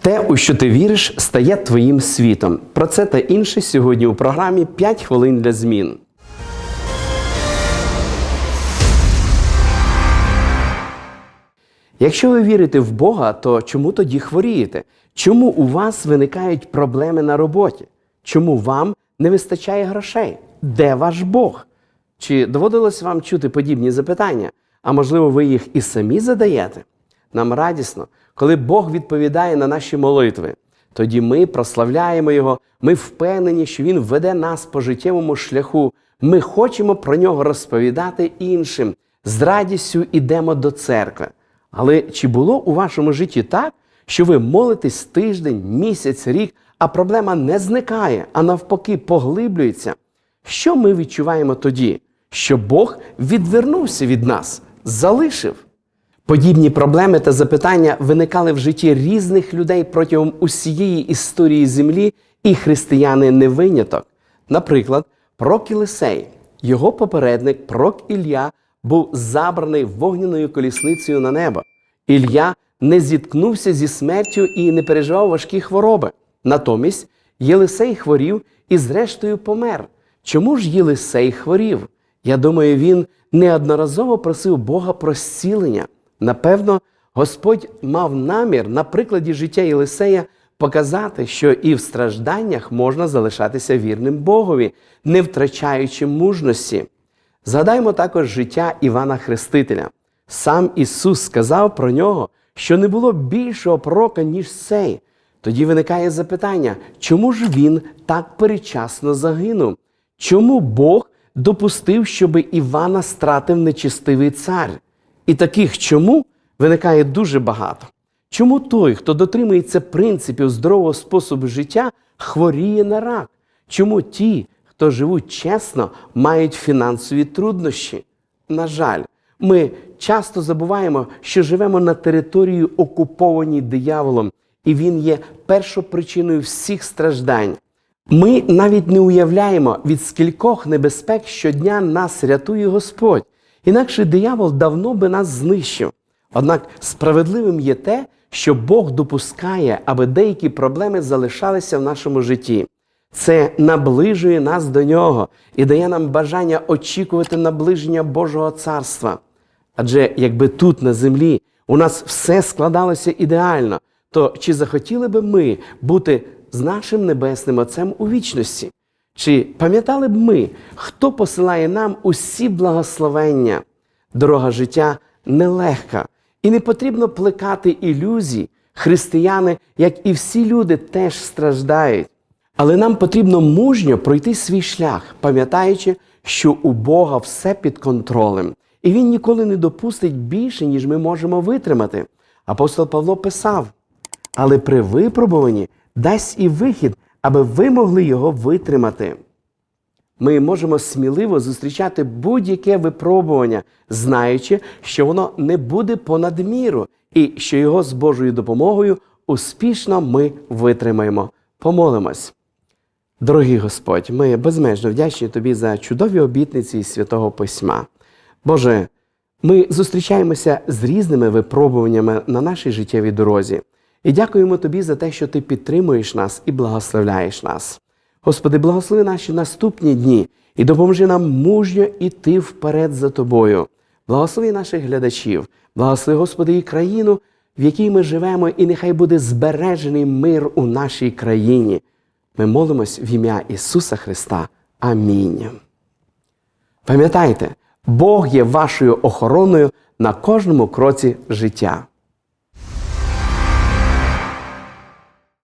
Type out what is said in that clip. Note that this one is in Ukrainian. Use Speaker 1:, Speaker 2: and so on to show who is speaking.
Speaker 1: Те, у що ти віриш, стає твоїм світом. Про це та інше сьогодні у програмі «5 хвилин для змін. Якщо ви вірите в Бога, то чому тоді хворієте? Чому у вас виникають проблеми на роботі? Чому вам не вистачає грошей? Де ваш Бог? Чи доводилось вам чути подібні запитання? А можливо, ви їх і самі задаєте? Нам радісно, коли Бог відповідає на наші молитви. Тоді ми прославляємо Його, ми впевнені, що Він веде нас по життєвому шляху. Ми хочемо про нього розповідати іншим. З радістю йдемо до церкви. Але чи було у вашому житті так, що ви молитесь тиждень, місяць, рік, а проблема не зникає, а навпаки поглиблюється? Що ми відчуваємо тоді? Що Бог відвернувся від нас, залишив. Подібні проблеми та запитання виникали в житті різних людей протягом усієї історії землі, і християни не виняток. Наприклад, пророк Єлисей, його попередник, пророк Ілля, був забраний вогняною колісницею на небо. Ілля не зіткнувся зі смертю і не переживав важкі хвороби. Натомість Єлисей хворів і, зрештою, помер. Чому ж Єлисей хворів? Я думаю, він неодноразово просив Бога про зцілення. Напевно, Господь мав намір на прикладі життя Єлисея показати, що і в стражданнях можна залишатися вірним Богові, не втрачаючи мужності. Згадаймо також життя Івана Хрестителя. Сам Ісус сказав про нього, що не було більшого пророка, ніж цей. Тоді виникає запитання, чому ж він так передчасно загинув? Чому Бог допустив, щоб Івана стратив нечистивий цар? І таких чому виникає дуже багато. Чому той, хто дотримується принципів здорового способу життя, хворіє на рак? Чому ті, хто живуть чесно, мають фінансові труднощі? На жаль, ми часто забуваємо, що живемо на території, окупованій дияволом, і він є першопричиною всіх страждань. Ми навіть не уявляємо, від скількох небезпек щодня нас рятує Господь. Інакше диявол давно би нас знищив. Однак справедливим є те, що Бог допускає, аби деякі проблеми залишалися в нашому житті. Це наближує нас до нього і дає нам бажання очікувати наближення Божого царства. Адже якби тут, на землі, у нас все складалося ідеально, то чи захотіли би ми бути з нашим небесним Отцем у вічності? Чи пам'ятали б ми, хто посилає нам усі благословення? Дорога життя нелегка, і не потрібно плекати ілюзій. Християни, як і всі люди, теж страждають. Але нам потрібно мужньо пройти свій шлях, пам'ятаючи, що у Бога все під контролем, і Він ніколи не допустить більше, ніж ми можемо витримати. Апостол Павло писав: але при випробуванні дасть і вихід, аби ви могли його витримати. Ми можемо сміливо зустрічати будь-яке випробування, знаючи, що воно не буде понад міру, і що його з Божою допомогою успішно ми витримаємо. Помолимось. Дорогий Господь, ми безмежно вдячні Тобі за чудові обітниці із Святого Письма. Боже, ми зустрічаємося з різними випробуваннями на нашій життєвій дорозі. І дякуємо Тобі за те, що Ти підтримуєш нас і благословляєш нас. Господи, благослови наші наступні дні і допоможи нам мужньо іти вперед за Тобою. Благослови наших глядачів, благослови, Господи, і країну, в якій ми живемо, і нехай буде збережений мир у нашій країні. Ми молимось в ім'я Ісуса Христа. Амінь. Пам'ятайте, Бог є вашою охороною на кожному кроці життя.